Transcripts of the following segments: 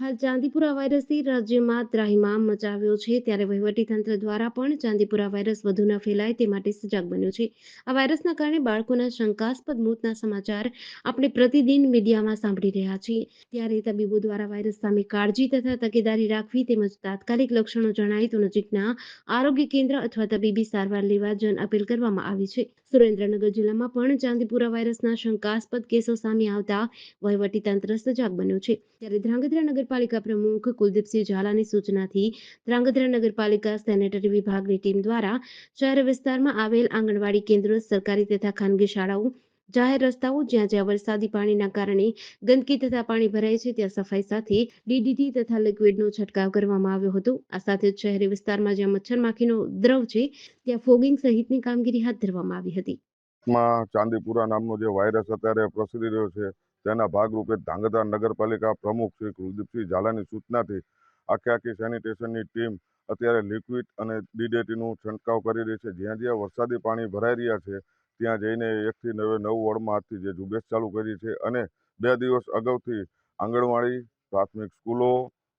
હાલ ચાંદીપુરા વાયરસથી રાજ્યમાં ત્રાહિમામ મચાવ્યો છે. ત્યારે વહીવટીતંત્ર દ્વારા પણ ચાંદીપુરા વાયરસ વધુ ન ફેલાય તે માટે સજાગ બન્યું છે. આ વાયરસના કારણે બાળકોના શંકાસ્પદ મોતના સમાચાર આપણે પ્રતિદિન મીડિયામાં સાંભળી રહ્યા છીએ. ત્યારે તબીબો દ્વારા વાયરસ સામે કાળજી તથા તકેદારી રાખવી તેમજ તાત્કાલિક લક્ષણો જણાય તો નજીકના આરોગ્ય કેન્દ્ર અથવા તબીબી સારવાર લેવા જન અપીલ કરવામાં આવી છે. સુરેન્દ્રનગર જિલ્લામાં પણ ચાંદીપુરા વાયરસના શંકાસ્પદ કેસો સામે આવતા વહીવટીતંત્ર સજાગ બન્યું છે. ત્યારે ધ્રાંગધ્રા નગરપાલિકા પ્રમુખ કુલદીપસિંહ ઝાલાની સૂચનાથી ધ્રાંગધ્રા નગરપાલિકા સેનેટરી વિભાગની ટીમ દ્વારા શહેર વિસ્તારમાં આવેલ આંગણવાડી કેન્દ્રો, સરકારી તથા ખાનગી શાળાઓ, જાહેર રસ્તાઓ જ્યાં જ્યાં વરસાદી પાણીના કારણે ગંદકી તથા પાણી ભરાય છે, ત્યાં સફાઈ સાથે ડીડીટી તથા લિક્વિડનો છંટકાવ કરવામાં આવ્યો હતો. આ સાથે જ શહેરી વિસ્તારમાં જ્યાં મચ્છર માખીનો ઉપદ્રવ છે, ત્યાં ફોગિંગ સહિતની કામગીરી હાથ ધરવામાં આવી હતી. માં ચાંદીપુરા નામનો જે વાયરસ અત્યારે પ્રસરી રહ્યો છે, તેના ભાગરૂપે ધાંગધ્રા નગરપાલિકા પ્રમુખ શ્રી કુલદીપસિંહ ઝાલાની સૂચનાથી આખે આખી સેનિટેશનની ટીમ અત્યારે લિક્વિડ અને ડીડેટીનું છંટકાવ કરી રહી છે. જ્યાં જ્યાં વરસાદી પાણી ભરાઈ રહ્યા છે, ત્યાં જઈને એકથી નવે નવ વોર્ડમાં આજથી જે ઝુંબેશ ચાલુ કરી છે અને બે દિવસ અગાઉથી આંગણવાડી, પ્રાથમિક સ્કૂલો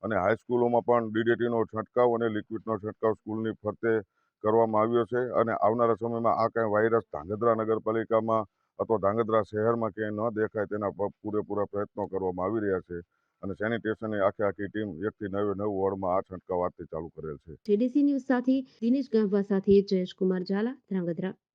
અને હાઈસ્કૂલોમાં પણ ડીડેટીનો છંટકાવ અને લિક્વિડનો છંટકાવ સ્કૂલની ફરતે કરવામાં આવ્યો છે અને આવનારા સમયમાં આ કાંઈ વાયરસ ધાંગધ્રા નગરપાલિકામાં અથવા ધાંગધ્રા શહેરમાં ક્યાંય ન દેખાય તેના પૂરેપૂરા પ્રયત્નો કરવામાં આવી રહ્યા છે અને સેનિટેશનની આખી આખી ટીમ એકથી નવે નવ વોર્ડમાં આ છંટકાવ આજથી ચાલુ કરેલ છે. જેડીસી ન્યૂઝ સાથે દિનેશ ગાંભા સાથે જયેશ કુમાર ઝાલા ધ્રાંગધ્રા